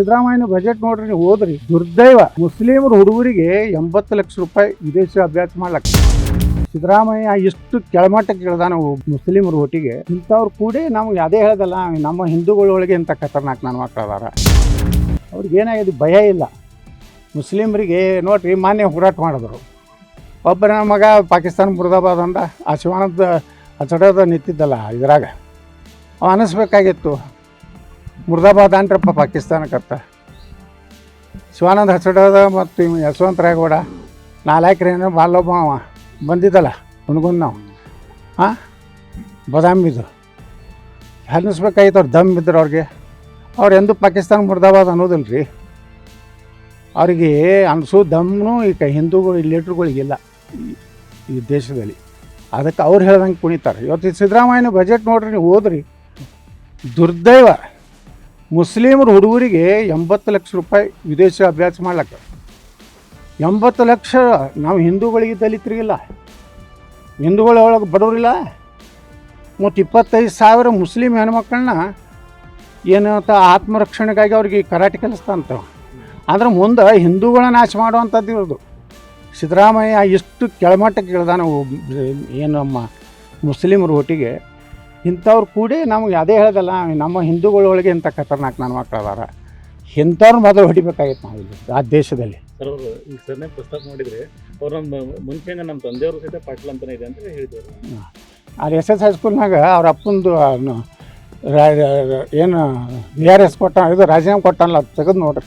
ಸಿದ್ದರಾಮಯ್ಯನ budget ನೋಡ್ರಿ ನೀವು ಹೋದ್ರಿ. ದುರ್ದೈವ. ಮುಸ್ಲಿಮರು ಹುಡುಗರಿಗೆ ಎಂಬತ್ತು ಲಕ್ಷ ರೂಪಾಯಿ ವಿದೇಶಿ ಅಭ್ಯಾಸ ಮಾಡ್ಲಕ್ಕ ಸಿದ್ದರಾಮಯ್ಯ ಇಷ್ಟು ಕೆಳಮಟ್ಟಕ್ಕೆ ಇಳ್ದ ನಾವು ಮುಸ್ಲಿಮರ ಒಟ್ಟಿಗೆ. ಇಂಥವ್ರು ಕೂಡಿ ನಮ್ಗೆ ಅದೇ ಹೇಳ್ದಲ್ಲ, ನಮ್ಮ ಹಿಂದೂಗಳೊಳಗೆ ಇಂಥ ಖತರ್ನಾಕ್ ನನ್ನ ಮಕ್ಕಳು ಅದಾರ. ಅವ್ರಿಗೆ ಏನಾಗಿದೆ ಭಯ ಇಲ್ಲ. ಮುಸ್ಲಿಮರಿಗೆ ನೋಡ್ರಿ, ಮಾನ್ಯ ಹೋರಾಟ ಮಾಡಿದ್ರು. ಒಬ್ಬರ ಮಗ ಪಾಕಿಸ್ತಾನ ಮುರ್ದಾಬಾದ್ ಅಂದ, ಆ ಶಿವಾನಂದ ಅಚಡದ ನಿಂತಿದ್ದಲ್ಲ ಇದ್ರಾಗ. ಅವ ಅನ್ನಿಸ್ಬೇಕಾಗಿತ್ತು ಮುರ್ದಾಬಾದ್ ಅಂಟ್ರಪ್ಪ ಪಾಕಿಸ್ತಾನಕ್ಕತ್ತ ಶಿವಾನಂದ ಹಸಡದ ಮತ್ತು ಯಶವಂತ ರಾಯಗೌಡ ನಾಲ್ಕರೇನು ಬಾಲೊಬ್ಬ ಅವ ಬಂದಿದ್ದಲ್ಲ ಹುಣ್ಗುನ್ ನಾವು. ಹಾಂ ಬದಾಮಿದು ಅನ್ನಿಸ್ಬೇಕಾಗಿತ್ತು ಅವ್ರು, ದಮ್ ಇದ್ರು ಅವ್ರಿಗೆ. ಅವ್ರು ಎಂದೂ ಪಾಕಿಸ್ತಾನ ಮುರ್ದಾಬಾದ್ ಅನ್ನೋದಿಲ್ಲ ರೀ ಅವರಿಗೆ ಅನಿಸು ದಮ್ನು ಈಗ ಹಿಂದೂಗಳು ಲೀಡ್ರುಗಳಿಗಿಲ್ಲ ಈ- ಈ ದೇಶದಲ್ಲಿ. ಅದಕ್ಕೆ ಅವ್ರು ಹೇಳ್ದಂಗೆ ಕುಣಿತಾರೆ. ಇವತ್ತು ಈ ಸಿದ್ದರಾಮಯ್ಯನ ಬಜೆಟ್ ನೋಡ್ರಿ, ನೀವು ಓದ್ರಿ. ದುರ್ದೈವ. ಮುಸ್ಲಿಮರು ಹುಡುಗರಿಗೆ ಎಂಬತ್ತು ಲಕ್ಷ ರೂಪಾಯಿ ವಿದೇಶಿ ಅಭ್ಯಾಸ ಮಾಡ್ಲಕ್ಕ ಎಂಬತ್ತು ಲಕ್ಷ ನಾವು ಹಿಂದೂಗಳಿಗೆ ದಲಿತರಿಗಿಲ್ಲ. ಹಿಂದೂಗಳ ಒಳಗೆ ಬಡವರಿಲ್ಲ. ಮತ್ತು ಇಪ್ಪತ್ತೈದು ಸಾವಿರ ಮುಸ್ಲಿಂ ಹೆಣ್ಮಕ್ಳನ್ನ ಏನಂತ ಆತ್ಮರಕ್ಷಣೆಗಾಗಿ ಅವ್ರಿಗೆ ಕರಾಟೆ ಕಲಿಸ್ತಾ ಅಂತ ಆದ್ರೆ ಮುಂದೆ ಹಿಂದೂಗಳ ನಾಶ ಮಾಡುವಂಥದ್ದು ಇರೋದು. ಸಿದ್ದರಾಮಯ್ಯ ಇಷ್ಟು ಕೆಳಮಟ್ಟಕ್ಕೆ ಇಳ್ದ ನಾವು ಏನು ನಮ್ಮ ಮುಸ್ಲಿಮರ ಒಟ್ಟಿಗೆ ಇಂಥವ್ರು ಕೂಡಿ ನಮಗೆ ಅದೇ ಹೇಳ್ದಲ್ಲ ನಮ್ಮ ಹಿಂದೂಗಳೊಳಗೆ ಇಂಥ ಖತರ್ನಾಕ್ ನನ್ನ ಮಕ್ಕಳು ಅದಾರ ಇಂಥವ್ರನ್ನ ಮೊದಲು ಹೊಡಿಬೇಕಾಗಿತ್ತು ನಾವು ಇಲ್ಲಿ ಆ ದೇಶದಲ್ಲಿ. ಸರ್ ಅವರು ಈಗ ಸರ್ನೇ ಪ್ರಸ್ತಾಪ ಮಾಡಿದ್ರೆ ಅವ್ರು ನಮ್ಮ ಮುಂಚೆನೆ ನಮ್ಮ ತಂದೆಯವರು ಸಹಿತ ಪಾಟೀಲ್ ಅಂತಾನೆ ಇದೆ ಅಂತ ಹೇಳಿದ್ರು. ಅಲ್ಲಿ ಎಸ್ ಎಸ್ ಹೈಸ್ಕೂಲ್ನಾಗ ಅವ್ರ ಅಪ್ಪಂದು ಏನು ವಿ ಆರ್ ಎಸ್ ಕೊಟ್ಟ ಇದು ರಾಜೀನಾಮೆ ಕೊಟ್ಟಲ್ಲ ತೆಗೆದು ನೋಡ್ರಿ.